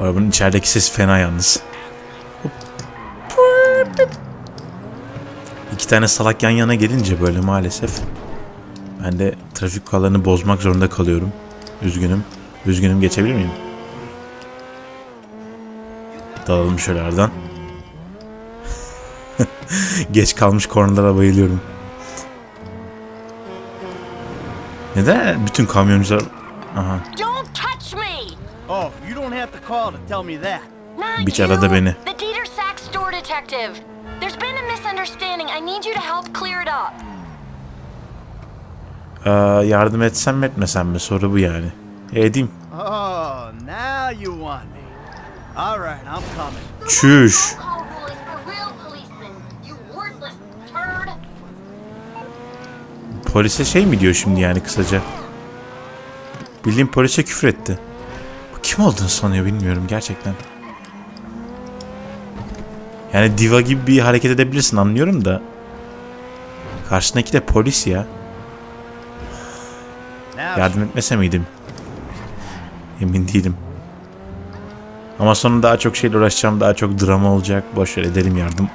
Bu arabanın içerideki sesi fena yalnız. İki tane salak yan yana gelince böyle maalesef ben de trafik kurallarını bozmak zorunda kalıyorum. Üzgünüm. Üzgünüm geçebilir miyim? Dalalım şöyle aradan. Geç kalmış kornalara bayılıyorum. Neden bütün kamyoncular... Aha. Don't touch me! Oh, call to tell me that. Not you, beni. The Dieter Sack store detective. There's been a misunderstanding. I need you to help clear it up. Ee, yardım etsem mi etmesem mi? Soru bu yani. Edeyim. Oh, now you want me. All right, I'm coming. Çüş. Call police for real policemen. You worthless turd. Polise şey mi diyor şimdi yani kısaca? Bildiğim polise küfür etti. Kim olduğunu sanıyor bilmiyorum gerçekten. Yani diva gibi bir hareket edebilirsin anlıyorum da. Karşındaki de polis ya. Yardım etmese miydim? Emin değilim. Ama sonra daha çok şeyle uğraşacağım. Daha çok drama olacak. Boş ver ederim yardım.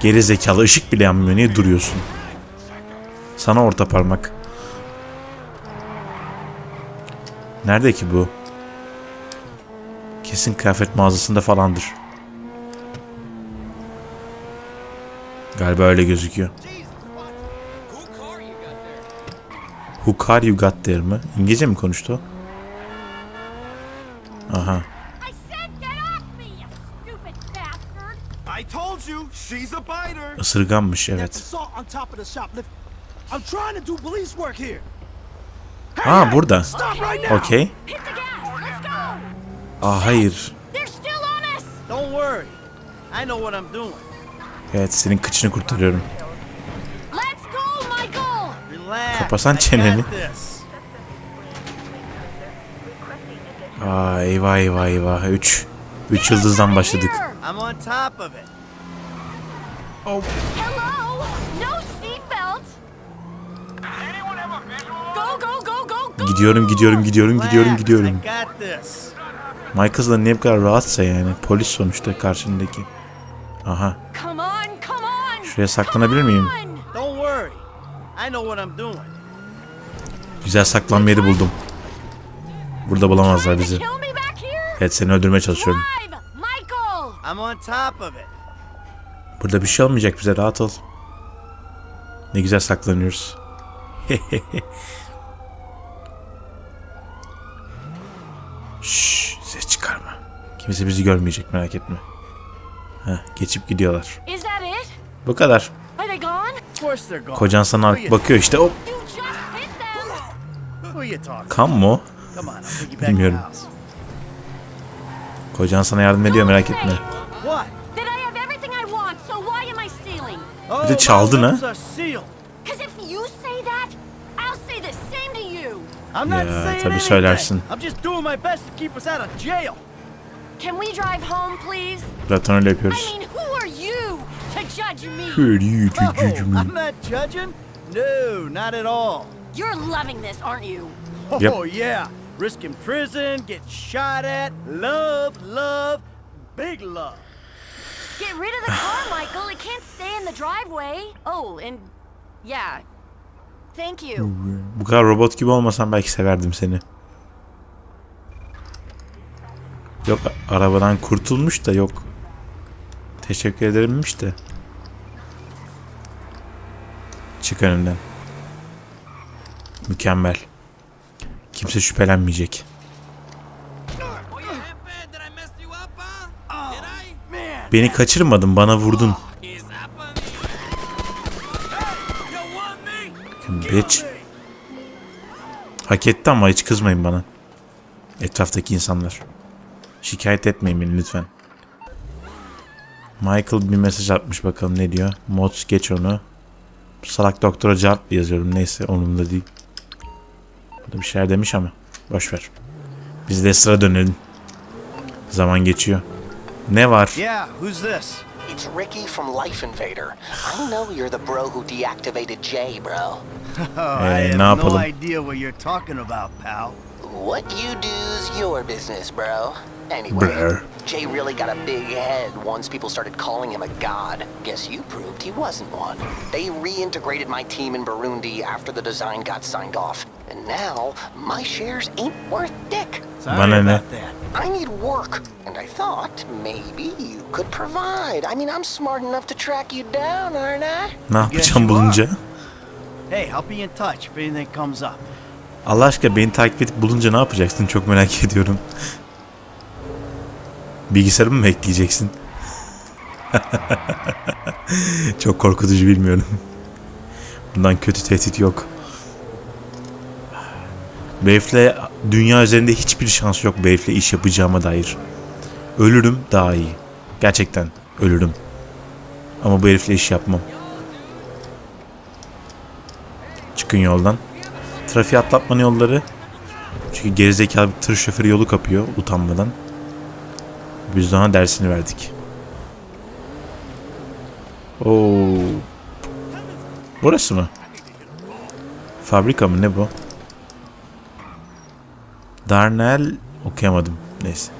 Geri zekalı ışık bile yanmıyor. Niye duruyorsun? Sana orta parmak. Nerede ki bu? Kesin kıyafet mağazasında falandır. Galiba öyle gözüküyor. Who car you got there mı? İngilizce mi konuştu o? Aha. I said get off me, you stupid bastard! I told you, she's a biter. Isırganmış evet. Ha burada. Okey. Aa hayır. They're still on us! don't worry. I know what I'm doing. Evet senin kıçını kurtarıyorum. Kapasan çeneni. Aa eyvah eyvah eyvah. 3. 3 yıldızdan başladık. Here. I'm on top of it. Hello? No seatbelt! Go, go, go, go, go! Gidiyorum gidiyorum gidiyorum gidiyorum gidiyorum. Michael da bu kadar rahatsa yani. Polis sonuçta karşındaki. Aha. Şuraya saklanabilir miyim? Güzel saklanma yeri buldum. Burada bulamazlar bizi. Evet seni öldürmeye çalışıyorum. Burada bir şey olmayacak bize rahat ol. Ne güzel saklanıyoruz. Şşş ses çıkarma. Kimse bizi görmeyecek merak etme. Heh, geçip gidiyorlar. Bu kadar. Are they gone? Of course they're gone. Kocan sana bakıyor işte. Hop. Kan mı Bilmiyorum. Kocan sana yardım ediyor merak etme. Oh, Bir de çaldın ha? Out of jail. Can we drive home, please? Zaten öyle I yapıyoruz. mean, who are you to judge me? Oh, I'm not judging. No, not at all. You're loving this, aren't you? Oh Yep. yeah, risking prison, getting shot at, love, love, big love. Get rid of the car, Michael. It can't stay in the driveway. Oh, and yeah. Thank you. Bu kadar robot gibi olmasan belki severdim seni. Yok arabadan kurtulmuş da yok. Teşekkür ederimmiş de. Çık önümden. Mükemmel. Kimse şüphelenmeyecek. Beni kaçırmadın bana vurdun. Me? Bitch. Hak etti ama hiç kızmayın bana. Etraftaki insanlar. Şikayet etmeyin beni lütfen. Michael bir mesaj atmış bakalım ne diyor. Mods geç onu. Salak doktora cevap yazıyorum neyse onunla değil. Burada bir şeyler demiş ama. Boş ver. Biz de sıra dönelim. Zaman geçiyor. Ne var? yeah, who's this? It's Ricky from Life Invader. I know you're the bro who deactivated Jay, bro. Oh, Hey, I ne have no idea what you're talking about, pal. What you do's your business, bro. Anyway, Brr. Jay really got a big head once people started calling him a god. Guess you proved he wasn't one. They reintegrated my team in Burundi after the design got signed off. And now, my shares ain't worth dick. Sorry about that. I need work, and I thought maybe you could provide. I mean, I'm smart enough to track you down, aren't I? Ne yapacağım bulunca? Hey, I'll be in touch if anything comes up. Allah aşkına beni takip edip bulunca ne yapacaksın? Çok merak ediyorum. Bilgisayarımı mı ekleyeceksin? Çok korkutucu bilmiyorum. Bundan kötü tehdit yok. Beyf'le dünya üzerinde hiçbir şans yok Beyf'le iş yapacağıma dair. Ölürüm daha iyi. Gerçekten ölürüm. Ama bu herifle iş yapmam. Çıkın yoldan. Trafiğe atlatmanın yolları. Çünkü gerizekalı bir tır şoförü yolu kapıyor utanmadan. Ona dersini verdik. Oo. Burası mı? Fabrika mı ne bu? Darnell okuyamadım. Neyse.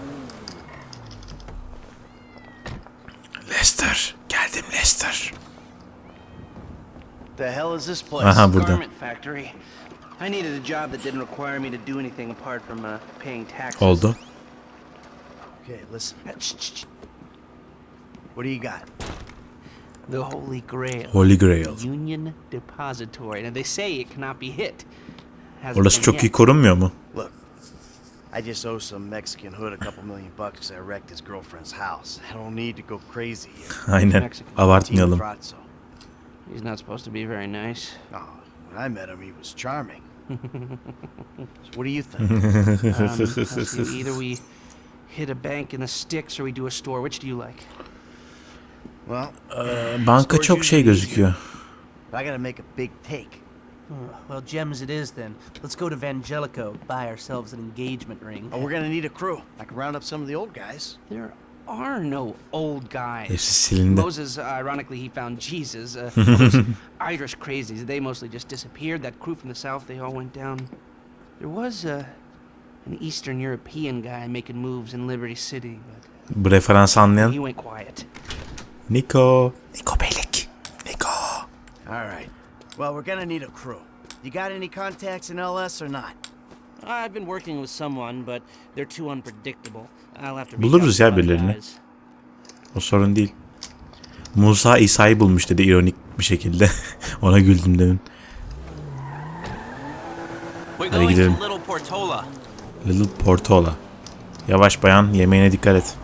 Lester. Geldim Lester. The hell is this place? Aha burada. garment factory. I needed a job that didn't require me to do anything apart from paying taxes. Oldu. Okay, listen. What do you got? The Holy Grail. Holy Grail. Union Depository. Now they say it cannot be hit. Orası çok iyi korunmuyor mu? Look, I just owe some Mexican hood a couple million bucks I wrecked his girlfriend's house. I don't need to go crazy. Aynen. Abartmayalım. He's not supposed to be very nice. Oh, when I met him, he was charming. so what do you think? Um, either we hit a bank in the sticks or we do a store. Which do you like? well, uh, Banka çok şey gözüküyor. I gotta make a big take. Well, gems it is then. Let's go to Vangelico, buy ourselves an engagement ring. Oh, we're gonna need a crew. I can round up some of the old guys. There are no old guys. Moses, uh, ironically, he found Jesus. Uh, those Irish crazies, they mostly just disappeared. That crew from the south, they all went down. There was uh, an Eastern European guy making moves in Liberty City, but Bu referansı anlayan he went quiet. Niko. Niko Bellic. Niko. All right. Well, we're gonna need a crew. You got any contacts in LS or not? I've been working with someone, but they're too unpredictable. I'll have to reach Buluruz ya other birilerini. guys. O sorun değil. Musa İsa'yı bulmuş dedi ironik bir şekilde. Ona güldüm demin. We're Hadi going gidelim. to Little Portola. Little Portola. Yavaş bayan yemeğine dikkat et.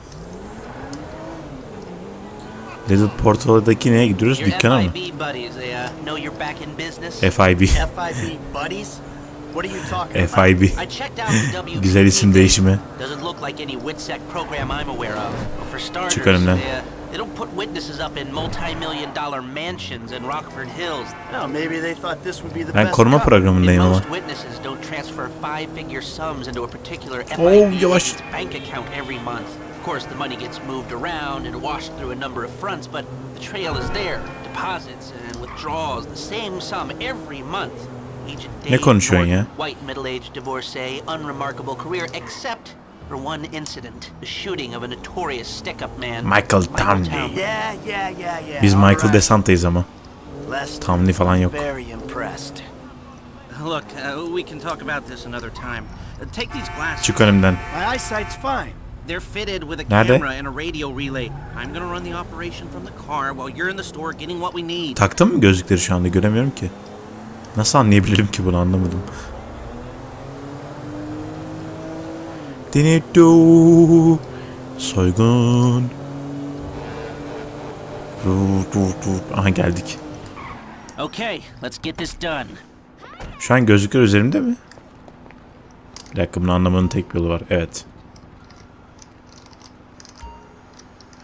Little Portola'daki neye gidiyoruz? Your Dükkana mı? FIB buddies, they uh, know you're back in business. FIB. FIB buddies? What are you talking about? FIB. I checked out the WPP Güzel isim değişimi. Doesn't look like any WITSEC program I'm aware of. Well, for starters, Çık önümden. they, uh, they don't put witnesses up in multi-million dollar mansions in Rockford Hills. No, maybe they thought this would be the Ben best koruma programındayım ama. most witnesses don't transfer five-figure sums into a particular Oh, yavaş. agent's bank account every month. Of course, the money gets moved around and washed through a number of fronts, but the trail is there. Deposits and withdrawals, the same sum every month. Agent Ne Dave konuşuyorsun ya? White middle-aged divorcee, unremarkable career, except for one incident, the shooting of a notorious stick-up man. Michael Townley. Yeah, yeah, yeah, yeah. Biz Michael right. DeSanta'yız ama. Townley falan yok. Very impressed. Look, uh, we can talk about this another time. Uh, take these glasses. Çık önümden. My eyesight's fine. They're fitted with a Nerede? camera and a radio relay. I'm gonna run the operation from the car while you're in the store getting what we need. Taktım mı gözlükleri şu anda göremiyorum ki. Nasıl anlayabilirim ki bunu anlamadım. Dinito Soygun. Aha geldik. Okay, let's get this done. Şu an gözlükler üzerimde mi? Bir dakika bunu anlamanın tek bir yolu var. Evet.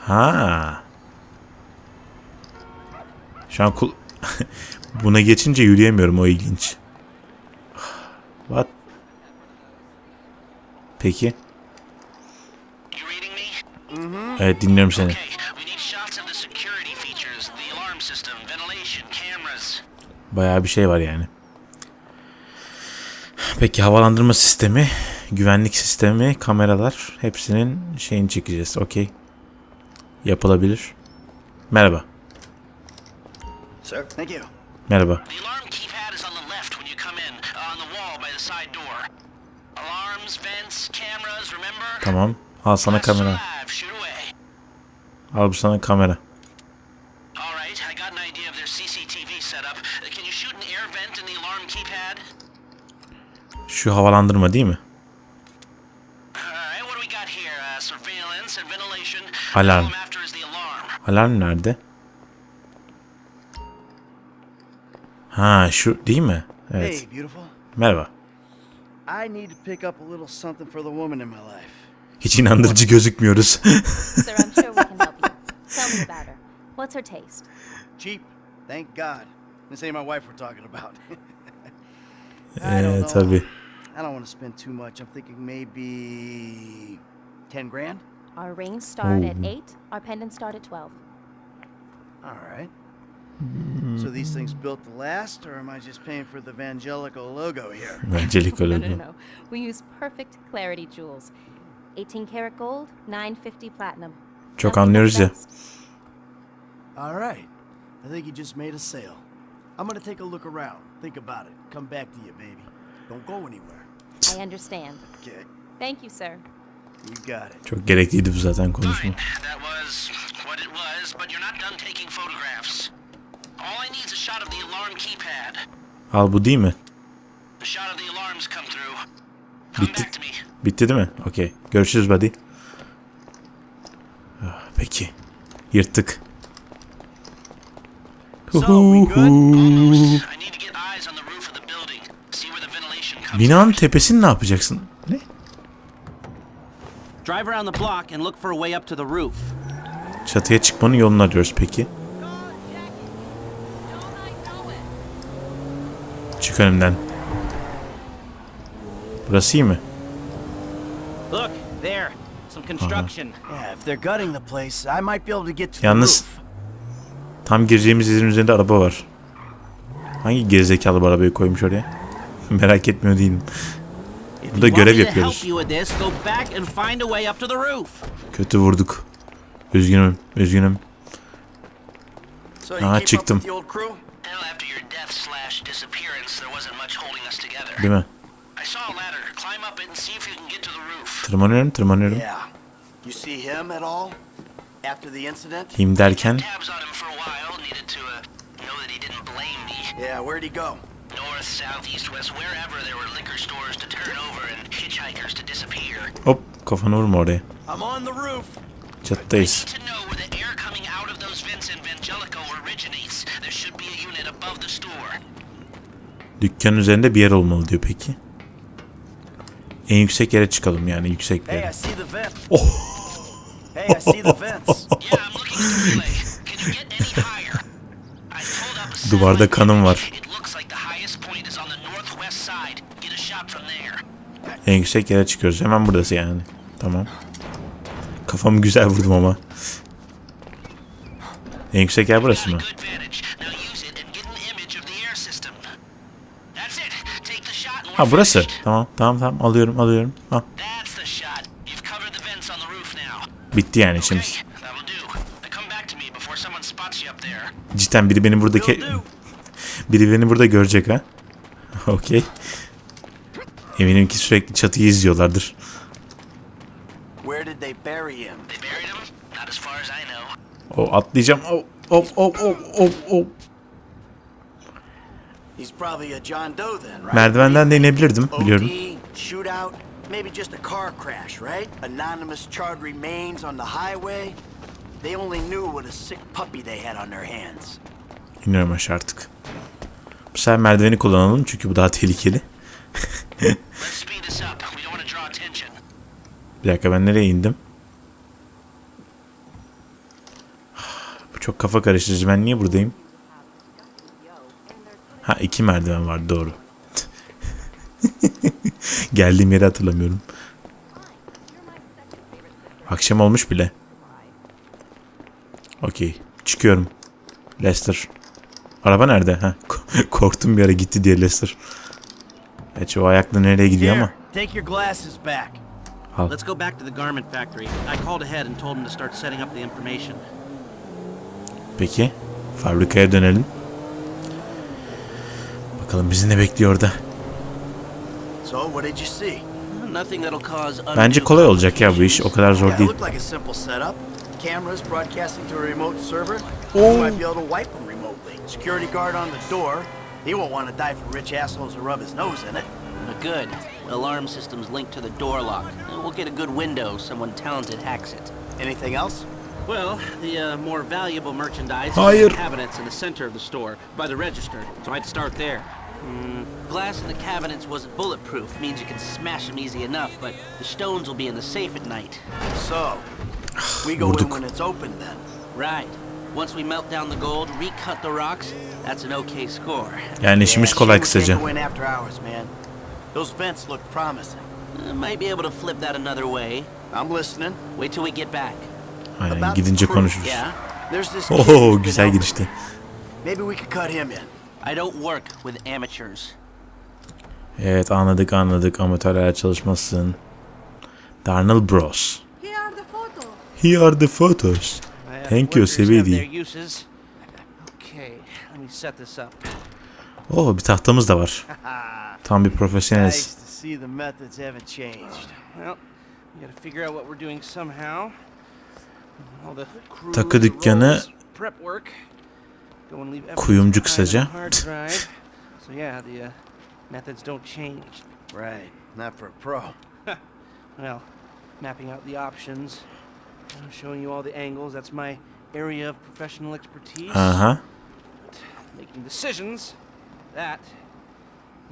Ha. Şu an kul... Buna geçince yürüyemiyorum o ilginç. What? Peki. You reading me? Evet dinliyorum seni. Okay, we need shots of the security features, the alarm system, ventilation, cameras. Bayağı bir şey var yani. Peki havalandırma sistemi Güvenlik sistemi, kameralar hepsinin şeyini çekeceğiz. Okey. Yapılabilir. Merhaba. Sir, thank you. Merhaba. Tamam. Al sana kamera. Al bu sana kamera. All right, I got an idea of their CCTV setup. Uh, Can you shoot an air vent in the alarm keypad? Şu havalandırma değil mi? Uh. Alarm. Alarm. Nerede? Ha şu değil mi? Evet. Merhaba. I need to pick up a little something for the woman in my life. Hiç inandırıcı gözükmüyoruz. Sir, I'm sure we can help you. Tell me about her. What's her taste? Cheap, thank God. This ain't my wife we're talking about. I Ee, don't eh, know. tabii. I don't want to spend too much. I'm thinking maybe ten grand. Our rings start at 8, our pendants start at 12. All right. So mm-hmm. these things built to last, or am I just paying for the Vangelico logo here? Öncelik öyle No, no, no. We use perfect clarity jewels. 18 karat gold, 950 platinum. Çok Nothing anlıyoruz ya. All right. I think you just made a sale. I'm gonna take a look around. Think about it. Come back to you, baby. Don't go anywhere. I understand. Okay. Thank you, sir. You got it. Çok gerekliydi bu zaten konuşma. Fine, that was what it was, but you're not done taking photographs. Al bu değil mi? The shot of the alarms come through. Come Bitti. back to me. Bitti değil mi? Okey. Görüşürüz buddy. Ah, Peki. Yırttık. So, we good? Almost. I need to get eyes on the roof of the building. See where the ventilation comes Binanın tepesini ne yapacaksın? Ne? Drive around the block and look for a way up to the roof. Çatıya çıkmanın yolunu arıyoruz peki. Çık önümden. Burası iyi mi? Look, there. Some construction. Yeah, if they're gutting the place, I might be able to get to the Yalnız- roof. Tam gireceğimiz yerin üzerinde araba var. Hangi gerizekalı bu arabayı koymuş oraya? Merak etmiyor değilim. Burada görev yapıyoruz. Kötü vurduk. Üzgünüm, üzgünüm. Up çıktım. Well, after your death slash disappearance, there wasn't much holding us together. Değil mi? I saw a ladder. Climb up it and see if you can get to the roof. Tırmanıyorum, tırmanıyorum. Yeah. You see him at all? After the incident? Him derken Tabs on him for a while. Needed to uh, know that he didn't blame me. Yeah, where'd he go? North, south, east, west, wherever there were liquor stores to turn over and hitchhikers to disappear. hop kafanı vurma oraya. I'm on the roof. Çatıdayız. Dükkanın üzerinde bir yer olmalı diyor peki. En yüksek yere çıkalım yani yüksek bir yere. A Duvarda kanım var. En yüksek yere çıkıyoruz. Hemen buradası yani. Tamam. Kafamı güzel vurdum ama. En yüksek yer burası mı? Got a good vantage. Now use it and get an image of the air system. That's it. Take the shot and we're Ha burası. Tamam tamam tamam alıyorum alıyorum. Ha, bitti yani there. Cidden biri beni burada Will ke- do. biri beni burada görecek ha. Okey. Eminim ki sürekli çatıyı izliyorlardır. Where did they bury him? They buried him? Not as far as I know. O atlayacağım. Hop hop hop hop hop hop. He's probably a John Doe then, right? Merdivenden de inebilirdim biliyorum. Maybe just a car crash, right? Anonymous charred remains on the highway. They only knew what a sick puppy they had on their hands. İniyorum aşağı artık. Bu sefer merdiveni kullanalım çünkü bu daha tehlikeli. Bir dakika ben nereye indim? Bu çok kafa karıştırıcı. Ben niye buradayım? Ha iki merdiven var doğru. Geldiğim yeri hatırlamıyorum. Akşam olmuş bile. Okey. Çıkıyorum. Lester. Araba nerede? Ha, korktum bir ara gitti diye Lester. Gerçi o ayakla nereye gidiyor ama. Take your glasses back. Al. Let's go back to the garment factory. I called ahead and told them to start setting up the information. Peki. Fabrikaya dönelim. Bakalım bizi ne bekliyor orada. So, what did you see? Nothing that'll cause Bence undue kolay olacak ya bu iş. O kadar zor Yeah, it değil. looked like a simple setup. Cameras broadcasting to a remote server. You might be able to wipe them remotely. Security guard on the door. He won't want to die for rich assholes who rub his nose in it. Good. Alarm system's linked to the door lock. We'll get a good window. Someone talented hacks it. Anything else? Well, the uh, more valuable merchandise Hayır. is in cabinets in the center of the store, by the register. So I'd start there. Hmm, glass in the cabinets wasn't bulletproof, means you can smash them easy enough, but the stones will be in the safe at night. So, we go in when it's open then. Right. Once we melt down the gold, recut the rocks, that's an okay score. Yani işimiz kolay kısaca. can't go in after hours, man. Those vents look promising. Uh, might be able to flip that another way. I'm listening. Wait till we get back. Aynen gidince konuşuruz. Oho güzel girişti. Evet anladık anladık amatörler çalışmasın. Darnell Bros. Here are the photos. Here are the photos. My, Thank you, up. Oo bir tahtamız da var. Tam bir profesyoneliz. Takı dükkanı, kuyumcu kısaca. uh, methods don't change. Right, not for a pro. Well, mapping out the options, showing you all the angles. That's my area of professional expertise. Aha. Making decisions. That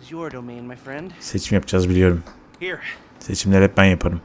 is your domain, my friend. Seçim yapacağız biliyorum. Here. Seçimleri hep ben yaparım.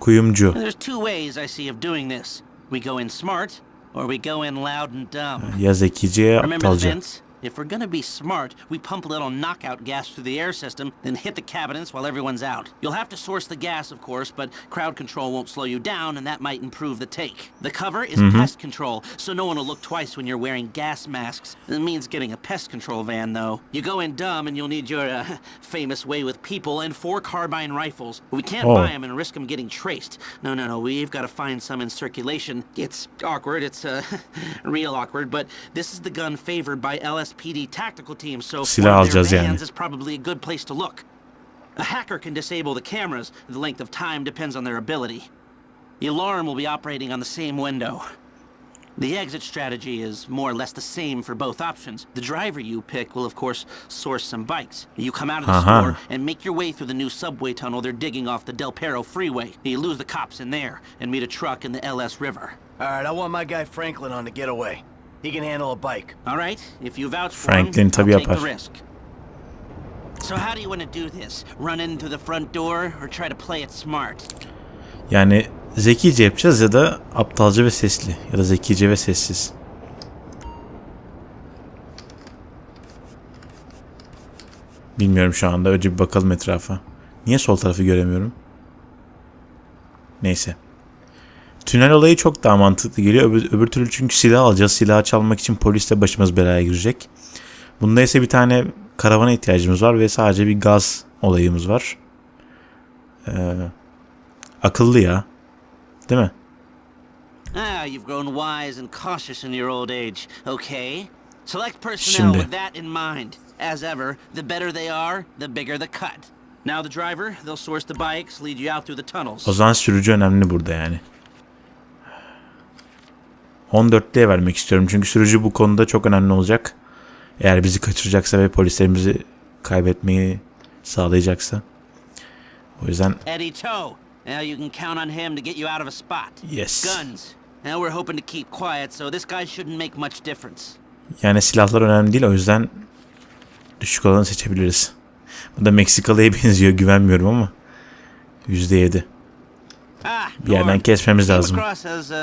Kuyumcu. There's two ways I see of doing this. We go in smart, or we go in loud and dumb. Ya zekice ya Remember the aptalca. vents? If we're gonna be smart, we pump a little knockout gas through the air system, then hit the cabinets while everyone's out. You'll have to source the gas, of course, but crowd control won't slow you down, and that might improve the take. The cover is pest control, so no one will look twice when you're wearing gas masks. It means getting a pest control van, though. You go in dumb, and you'll need your uh, famous way with people and four carbine rifles. We can't Oh. buy them and risk them getting traced. No, no, no. We've got to find some in circulation. It's awkward. It's uh, real awkward. But this is the gun favored by LSPD tactical teams, so Silah one their alacağız yani. vans is probably a good place to look. A hacker can disable the cameras. The length of time depends on their ability. The alarm will be operating on the same window. The exit strategy is more or less the same for both options. The driver you pick will, of course, source some bikes. You come out of the Uh-huh. store and make your way through the new subway tunnel they're digging off the Del Perro freeway. You lose the cops in there and meet a truck in the LS River. All right, I want my guy Franklin on the getaway. He can handle a bike. All right? If you vouch for Franklin him, tabii I'll take yapar. the risk. So how do you want to do this? Run in through the front door or try to play it smart? Yani zekice yapacağız ya da aptalca ve sesli. Ya da zekice ve sessiz. Bilmiyorum şu anda. Önce bir bakalım etrafa. Niye sol tarafı göremiyorum? Neyse. Tünel olayı çok daha mantıklı geliyor. Öbür, öbür türlü çünkü silah alacağız. Silahı çalmak için polis de başımız belaya girecek. Bunda ise bir tane karavana ihtiyacımız var ve sadece bir gaz olayımız var. Ee, akıllı ya. Değil mi? Ah, you've grown wise and cautious in your old age. Okay. Select personnel Şimdi. with that in mind. As ever, the better they are, the bigger the cut. Now the driver, they'll source the bikes, lead you out through the tunnels. O zaman sürücü önemli burada yani. 14'liye vermek istiyorum çünkü sürücü bu konuda çok önemli olacak. Eğer bizi kaçıracaksa ve polislerimizi kaybetmeyi sağlayacaksa. O yüzden Eddie Toe. Now you can count on him to get you out of a spot. Yes. Guns. Now we're hoping to keep quiet, so this guy shouldn't make much difference. yani silahlar önemli değil o yüzden düşük olanı seçebiliriz. Bu da Meksikalı'ya benziyor güvenmiyorum ama %7. Ah, Bir yerden kesmemiz lazım. across as uh,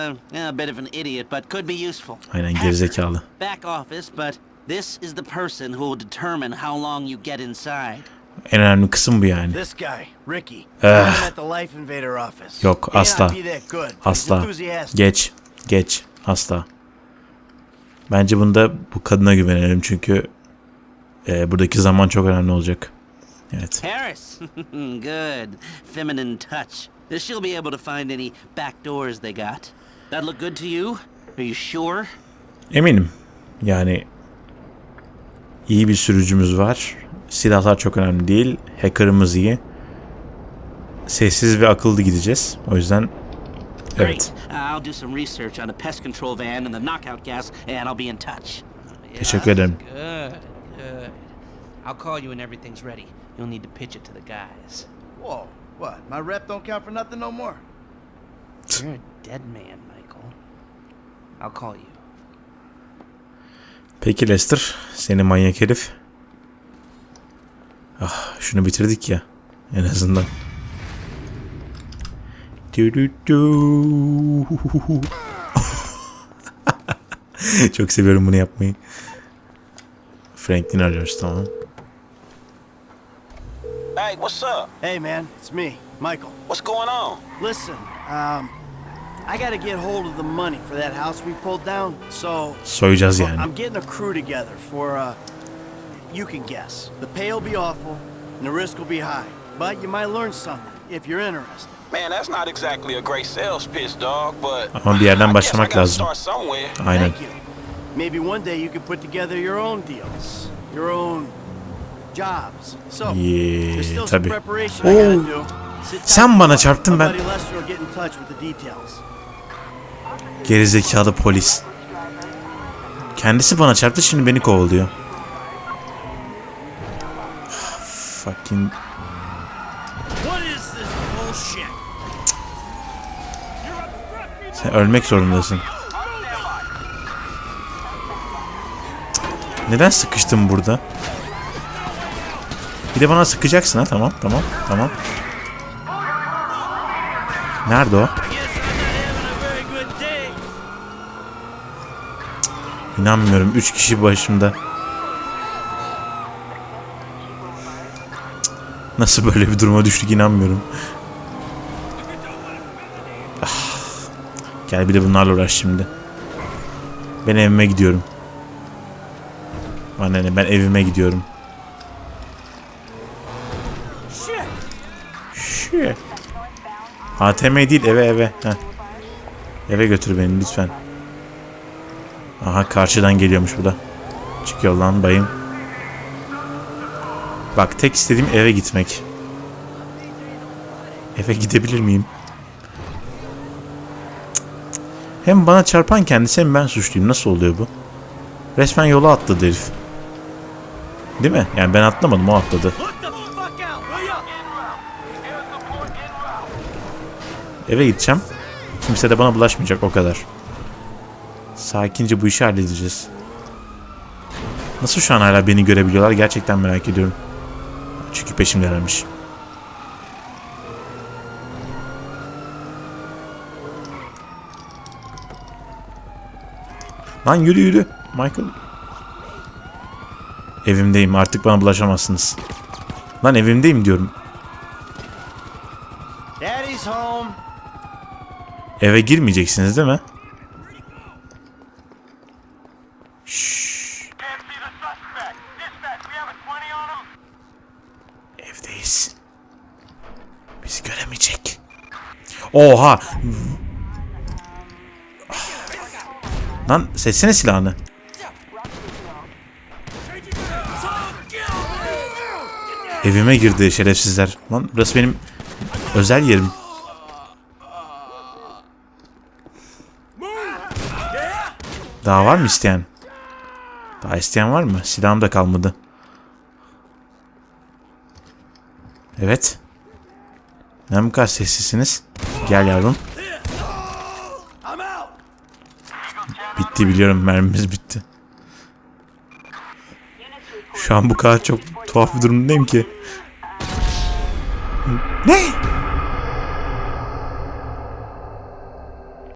a bit of an idiot, but could be useful. Aynen gerizekalı. Back office, but this is the person who will determine how long you get inside. En önemli kısım bu yani. This guy, Ricky. Ah. I'm at the Life Invader office. Yok, asla. Asla. Geç. Geç. Asla. Bence bunda bu kadına güvenelim çünkü e, buradaki zaman çok önemli olacak. Evet. Harris. good. Feminine touch. She'll be able to find any back doors they got. That look good to you? Are you sure? Eminim. Yani iyi bir sürücümüz var. Silahlar çok önemli değil. Hacker'ımız iyi. Sessiz ve akıllı gideceğiz. O yüzden evet. I'll do some research on the pest control van and the knockout gas, and I'll be in touch. Teşekkür ederim. Good, good. I'll call you when everything's ready. You'll need to pitch it to the guys. Whoa, what? My rep don't count for nothing no more? You're a dead man, Michael. I'll call you. Peki Lester, seni manyak herif. Ah, şunu bitirdik ya. En azından. Du du du. Çok seviyorum bunu yapmayı. Franklin arıyoruz tamam. Hey, what's up? Hey, man, it's me, Michael. What's going on? Listen, um, I gotta get hold of the money for that house we pulled down, so Soyacağız well, yani. I'm getting a crew together for, uh, you can guess. The pay will be awful, and the risk will be high, but you might learn something if you're interested. Man, that's not exactly a great sales pitch, dog, but Ama bir yerden I guess I başlamak gotta lazım. start somewhere. Aynen. Thank you. Maybe one day you could put together your own deals, your own jobs. So, Yeah, tabii. Sen bana çarptın ben. Gerizekalı polis. Kendisi bana çarptı şimdi beni kovalıyor. Fucking What is this bullshit? Sen ölmek zorundasın. Neden sıkıştın burada? Bir de bana sıkacaksın ha tamam tamam tamam. Nerede o? Day. İnanmıyorum. Üç kişi başımda. Nasıl böyle bir duruma düştük inanmıyorum. Ah. Gel bir de bunlarla uğraş şimdi. Ben evime gidiyorum. Bana ne ben evime gidiyorum. ATM değil eve eve. Heh. Eve götür beni lütfen. Aha karşıdan geliyormuş bu da. Çık yoldan bayım. Bak tek istediğim eve gitmek. Eve gidebilir miyim? Hem bana çarpan kendisi hem ben suçluyum. Nasıl oluyor bu? Resmen yola atladı herif. Değil mi? Yani ben atlamadım o atladı. Eve gideceğim. Kimse de bana bulaşmayacak o kadar. Sakince bu işi halledeceğiz. Nasıl şu an hala beni görebiliyorlar gerçekten merak ediyorum. Çünkü peşimdelermiş. Lan yürü yürü. Michael. Evimdeyim artık bana bulaşamazsınız. Lan evimdeyim diyorum. Daddy's home. Eve girmeyeceksiniz değil mi? Şşş. Evdeyiz. Bizi göremeyecek. Oha. Lan sesine silahını. Evime girdi şerefsizler. Lan burası benim özel yerim. Daha var mı isteyen? Daha isteyen var mı? Silahım da kalmadı. Evet. Ne bu kadar sessizsiniz? Gel yavrum. Bitti biliyorum mermimiz bitti. Şu an bu kadar çok tuhaf bir durumdayım ki. Ne?